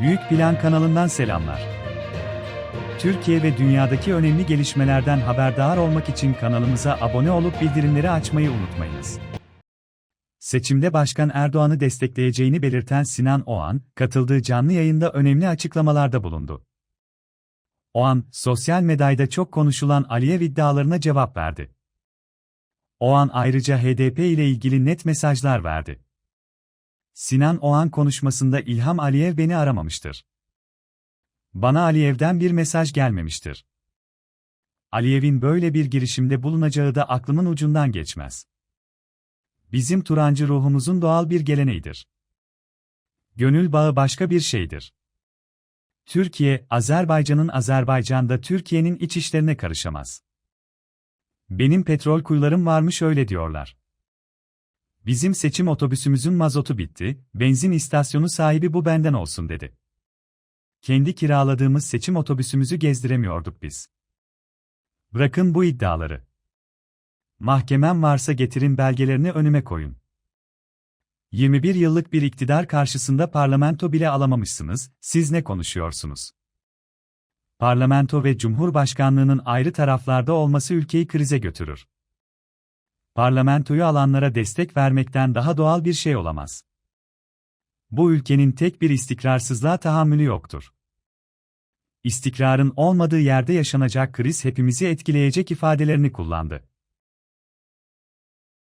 Büyük Plan kanalından selamlar. Türkiye ve dünyadaki önemli gelişmelerden haberdar olmak için kanalımıza abone olup bildirimleri açmayı unutmayınız. Seçimde Başkan Erdoğan'ı destekleyeceğini belirten Sinan Oğan, katıldığı canlı yayında önemli açıklamalarda bulundu. Oğan, sosyal medyada çok konuşulan Aliyev iddialarına cevap verdi. Oğan ayrıca HDP ile ilgili net mesajlar verdi. Sinan Oğan konuşmasında İlham Aliyev beni aramamıştır. Bana Aliyev'den bir mesaj gelmemiştir. Aliyev'in böyle bir girişimde bulunacağı da aklımın ucundan geçmez. Bizim Turancı ruhumuzun doğal bir geleneğidir. Gönül bağı başka bir şeydir. Türkiye, Azerbaycan'ın Azerbaycan'da Türkiye'nin iç işlerine karışamaz. Benim petrol kuyularım varmış öyle diyorlar. Bizim seçim otobüsümüzün mazotu bitti, benzin istasyonu sahibi bu benden olsun dedi. Kendi kiraladığımız seçim otobüsümüzü gezdiremiyorduk biz. Bırakın bu iddiaları. Mahkemem varsa getirin belgelerini önüme koyun. 21 yıllık bir iktidar karşısında parlamento bile alamamışsınız, siz ne konuşuyorsunuz? Parlamento ve Cumhurbaşkanlığının ayrı taraflarda olması ülkeyi krize götürür. Parlamentoyu alanlara destek vermekten daha doğal bir şey olamaz. Bu ülkenin tek bir istikrarsızlığa tahammülü yoktur. İstikrarın olmadığı yerde yaşanacak kriz hepimizi etkileyecek ifadelerini kullandı.